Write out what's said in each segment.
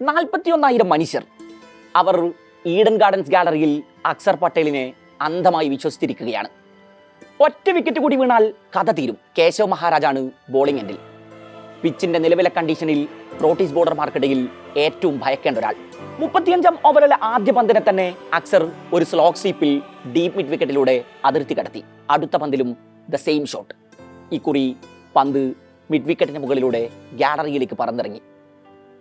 നാൽപ്പത്തിയൊന്നായിരം മനുഷ്യർ. അവർ ഈഡൻ ഗാർഡൻസ് ഗാലറിയിൽ അക്സർ പട്ടേലിനെ അന്ധമായി വിശ്വസിച്ചിരിക്കുകയാണ്. ഒറ്റ വിക്കറ്റ് കൂടി വീണാൽ കഥ തീരും. കേശവ് മഹാരാജാണ് ബോളിംഗ് എൻഡിൽ പിച്ചിന്റെ നിലവിലെ കണ്ടീഷനിൽ പ്രോട്ടീസ് ബോർഡർമാർക്കിടയിൽ ഏറ്റവും ഭയക്കേണ്ട ഒരാൾ. മുപ്പത്തിയഞ്ചാം ഓവറിലെ ആദ്യ പന്തിനെ തന്നെ അക്സർ ഒരു സ്ലോക്ക് സ്വീപ്പിൽ ഡീപ് മിഡ് വിക്കറ്റിലൂടെ അതിർത്തി കടത്തി. അടുത്ത പന്തിലും ദ സെയിം ഷോട്ട് ഇക്കുറി പന്ത് മിഡ് വിക്കറ്റിന് മുകളിലൂടെ ഗ്യാലറിയിലേക്ക് പറന്നിറങ്ങി.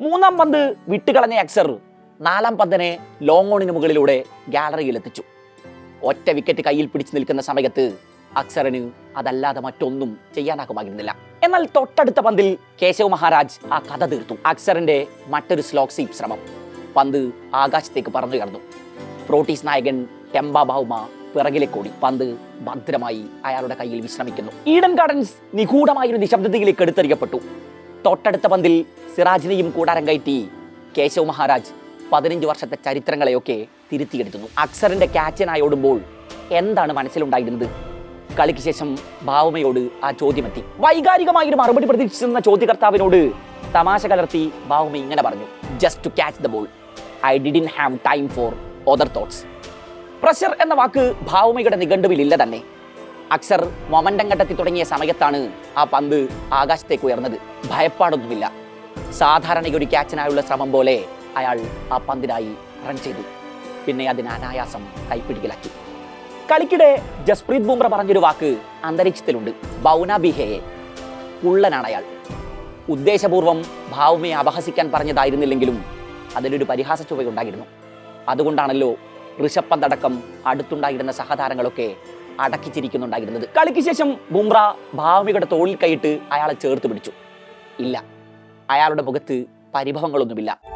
മൂന്നാം പന്ത് വിട്ടുകളഞ്ഞ അക്സർ നാലാം പന്തിനെ ലോങ് ഓണിന് മുകളിലൂടെ ഗാലറിയിൽ എത്തിച്ചു ഒറ്റ വിക്കറ്റ് കയ്യിൽ പിടിച്ചു നിൽക്കുന്ന സമയത്ത് അക്സറിന് അതല്ലാതെ മറ്റൊന്നും ചെയ്യാനാകുമായിരുന്നില്ല. എന്നാൽ തൊട്ടടുത്ത പന്തിൽ കേശവ് മഹാരാജ് ആ കഥ തീർത്തു. അക്സറിന്റെ മറ്റൊരു സ്ലോക് സീപ് ശ്രമം. പന്ത് ആകാശത്തേക്ക് പറന്നു കടന്നു. പ്രോട്ടീസ് നായകൻ ടെമ്പ ബൗമ പിറകിലേക്ക് ഓടി പന്ത് ഭദ്രമായി അയാളുടെ കയ്യിൽ വിശ്രമിക്കുന്നു. ഈഡൻ ഗാർഡൻസ് നിഗൂഢമായൊരു നിശബ്ദതയിലേക്ക് എടുത്തെറിയപ്പെട്ടു. തൊട്ടടുത്ത പന്തിൽ സിറാജിനെയും കൂടാരം കയറ്റി കേശവ് മഹാരാജ് പതിനഞ്ച് വർഷത്തെ ചരിത്രങ്ങളെയൊക്കെ തിരുത്തിയെടുത്തുന്നു അക്സറിന്റെ ക്യാച്ചനായി ഓടുമ്പോൾ എന്താണ് മനസ്സിലുണ്ടായിരുന്നത്? കളിക്ക് ശേഷം ഭാവമയോട് ആ ചോദ്യമെത്തി. വൈകാരികമായി ഒരു മറുപടി പ്രതീക്ഷിച്ചിരുന്ന ചോദ്യകർത്താവിനോട് തമാശ കലർത്തി ഭാവമ ഇങ്ങനെ പറഞ്ഞു. Just to catch the ball I didn't have time for other thoughts pressure എന്ന വാക്ക് ഭാവമയുടെ നിഘണ്ടുവിലില്ല തന്നെ. അക്സർ മൊമൻഡം ഘട്ടത്തിൽ തുടങ്ങിയ സമയത്താണ് ആ പന്ത് ആകാശത്തേക്ക് ഉയർന്നത്. ഭയപ്പാടൊന്നുമില്ല. സാധാരണ ഒരു ക്യാച്ചിനായുള്ള ശ്രമം പോലെ അയാൾ ആ പന്തിനായി റൺ ചെയ്തു. പിന്നെ അതിന് അനായാസം കൈപ്പിടിക്കലാക്കി. കളിക്കിടെ ജസ്പ്രീത് ബുംറ പറഞ്ഞൊരു വാക്ക് അന്തരീക്ഷത്തിലുണ്ട്. ബൗന ബിഹയെ. കുള്ളനാണ് അയാൾ. ഉദ്ദേശപൂർവം ഭാവുമയെ അപഹസിക്കാൻ പറഞ്ഞതായിരുന്നില്ലെങ്കിലും അതിലൊരു പരിഹാസ ചുവയുണ്ടായിരുന്നു അതുകൊണ്ടാണല്ലോ ഋഷഭ് പന്ത് അടുത്തുണ്ടായിരുന്ന സഹതാരങ്ങളൊക്കെ അടക്കിച്ചിരിക്കുന്നുണ്ടായിരുന്നത്. കളിക്ക് ശേഷം ബുംറ ഭാവികയുടെ തോളിൽ കൈയിട്ട് അയാളെ ചേർത്ത് പിടിച്ചു. ഇല്ല. അയാളുടെ മുഖത്ത് പരിഭവങ്ങളൊന്നുമില്ല.